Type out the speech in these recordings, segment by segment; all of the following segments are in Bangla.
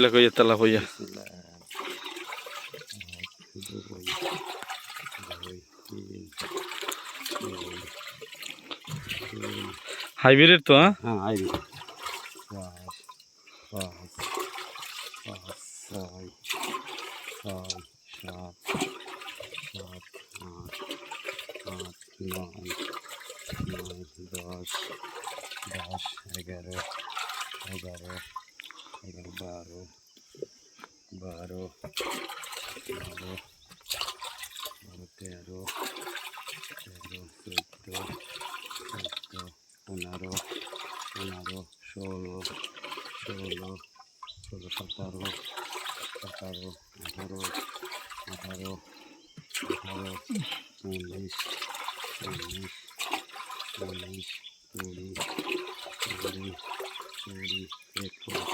La দুই, তিন, তিন, তিন। হাইব্রিড তো হ্যাঁ হ্যাঁ আইবি পাঁচ পাঁচ পাঁচ ছয় ছয় সাত সাত আট আট নয় নয় দশ দশ এগারো এগারো এগারো বারো বারো বারো বারো, তেরো তেরো, চোদ্দ চোদ্দ, পনেরো পনেরো, ষোলো ষোলো ষোলো, সতেরো সতেরো, আঠারো আঠারো আঠারো উনিশ উনিশ উনিশ কুড়ি কুড়ি কুড়ি, একুশ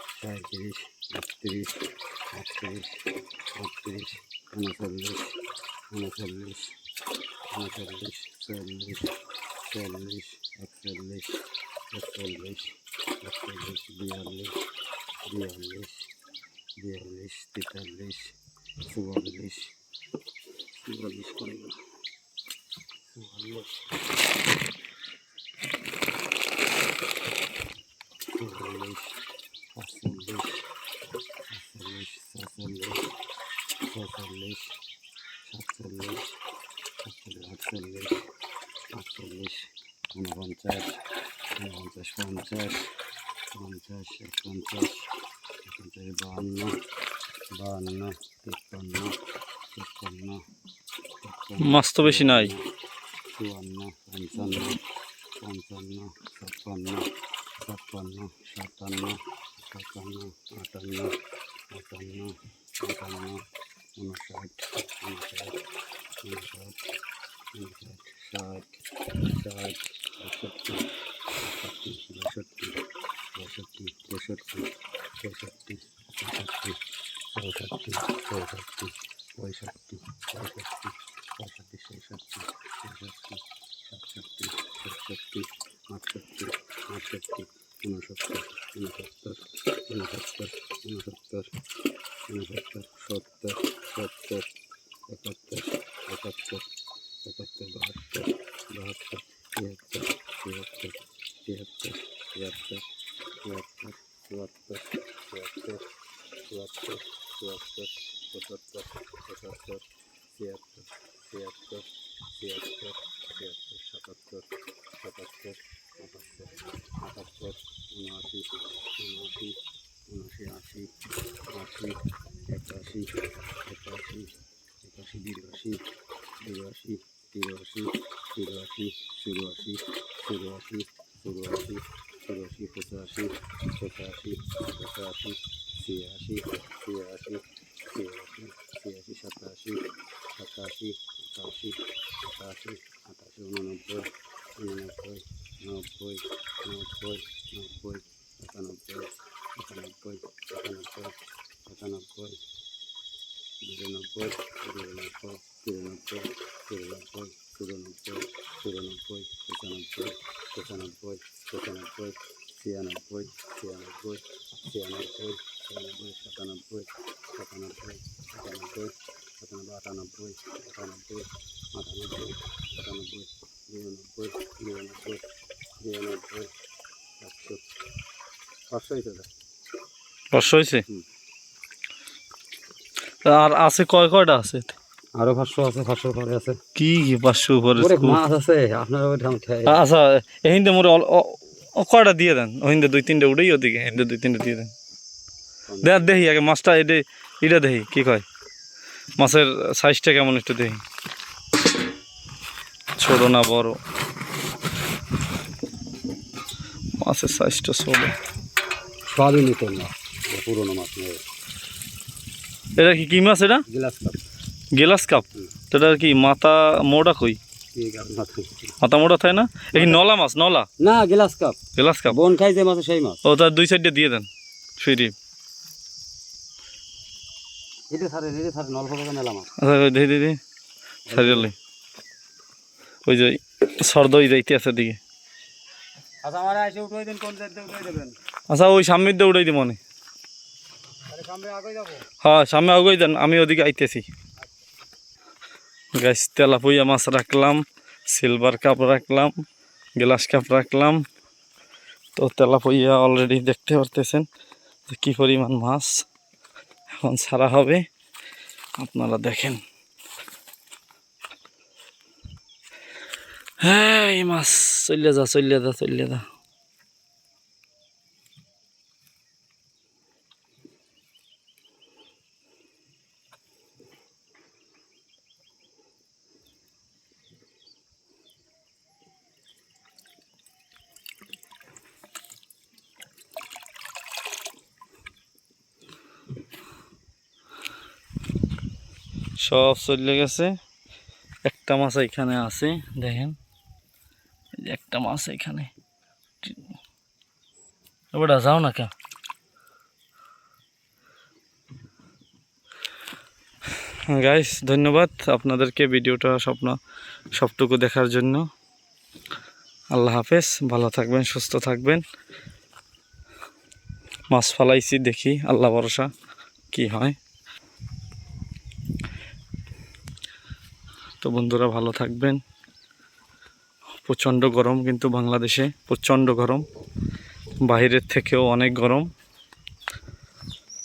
Derdiriş, yaptırış, yaptırış, yaptırış, anlatabilir, anlatabilir, anlatabilir, söylemiş, söylemiş, aktarılmış, aktarılmış, aktarılmış, duyarlış, duyarlış, duyarlış, duyarlış, suvarılış, suvarılış koyma, suvarılış. Suvarılış. আটচল্লিশ ঊনপঞ্চাশ ঊনপঞ্চাশ পঞ্চাশ পঞ্চাশ একপঞ্চাশ একপঞ্চাশ বাহান্ন বাহান্ন তিপ্পান্ন তিপ্পান্ন তিপ্পান্ন, মাছ তো বেশি নাই চুয়ান্ন পঞ্চান্ন পঞ্চান্ন ছাপ্পান্ন ছাপ্পান্ন সাতান্ন সাতান্ন আটান্ন আটান্ন আটান্ন উনষাট উনষাট উনষাট উনষাট Kulaklık, kulaklık, kulaklık, kulaklık. বাহাত্তর বাহাত্তর তিয়াত্তর তিয়াত্তর তিয়াত্তর তিয়াত্তর পঁচাত্তর পঁচাত্তর সাতাত্তর সাতাত্তর আটাত্তর আটাত্তর উনআশি উনআশি উনআশি, আশি আশি, একাশি একাশি একাশি, বিরাশি বিরাশি, তিরাশি তিরাশি চুরাশি চুরাশি চুরাশি চুরাশি, পঁচাশি পঁচাশি পঁচাশি ছিয়াশি ছিয়াশি ছিয়াশি ছিয়াশি সাতাশি সাতাশি আটাশি আটাশি আটাশি উননব্বই উননব্বই নব্বই নব্বই নব্বই একানব্বই একানব্বই একানব্বই একানব্বই বিরানব্বই বিরানব্বই তিরানব্বই তিরানব্বই চুরানব্বই চুরানব্বই পঁচানব্বই পঁচানব্বই পঁচানব্বই ছিয়ানব্বই ছিয়ানব্বই ছিয়ানব্বই ছিয়ানব্বই সাতানব্বই সাতানব্বই সাতানব্বই সাতানব্বই আটানব্বই আটানব্বই আটানব্বই আটানব্বই নিরানব্বই নিরানব্বই নিরানব্বই একশো পাঁচশোই তো পাঁচশো হয়েছে আর আছে কয় কয়টা আছে আরও পাঁচশো আছে পাঁচশো পরে আছে কি কি পাঁচশো উপরে ওরে মাছ আছে আপনার আচ্ছা এহিন্দে মোরে ও কটা দিয়ে দেন। ওহিন্দে দুই তিনটে উঠেই ওদিকে হিন্দে দুই তিনটে দিয়ে দেন। দেখ দেখি আগে মাছটা এটে এটা দেখি কী কয়? মাছের সাইজটা কেমন একটু দেখি ছোট না বড়? মাছের সাইজটা ছোট। না এটা কি কি মাছ এটা? গিলাস কাপ। গিলাস কাপ? এটা কি মাথা মোটা কই? মাথা মোড়া থাকে না? এ নলা মাছ নলা? না গ্লাস কাপ। গেলাস কাপ? বন খাই যে মাছ সেই মাছ। ও তার দুই সাইডে দিয়ে দেন ফ্রি। ওই যে সর্দ ওই যাইতে আছে দিকে আচ্ছা আচ্ছা ওই সামনের দিয়ে উড়াই দিব মনে সামনে আগে হ্যাঁ দেন আমি ওদিকে আইতেছি। গাছ তেলাপুইয়া মাছ রাখলাম সিলভার কাপ রাখলাম গ্লাস কাপ রাখলাম। তো তেলাপুইয়া অলরেডি দেখতে পারতেছেন যে কী পরিমাণ মাছ এখন ছাড়া হবে। আপনারা দেখেন। হ্যাঁ এই মাছ চলে যা চলিয়া যা চলিয়া যা। সব চলে গেছে। একটা মাছ এখানে আছে, দেখেন। একটা মাছ এখানে। ওটা যাও না কে গাইস ধন্যবাদ আপনাদেরকে ভিডিওটা স্বপ্ন, সবটুকু দেখার জন্য। আল্লাহ হাফেজ, ভালো থাকবেন, সুস্থ থাকবেন। মাছ ফালাইছি দেখি, আল্লাহ ভরসা, কি হয়। তো বন্ধুরা ভালো থাকবেন। প্রচণ্ড গরম কিন্তু বাংলাদেশে, প্রচণ্ড গরম। বাইরের থেকেও অনেক গরম।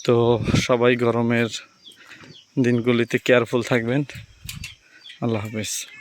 তো সবাই গরমের দিনগুলিতে কেয়ারফুল থাকবেন। আল্লাহ হাফেজ।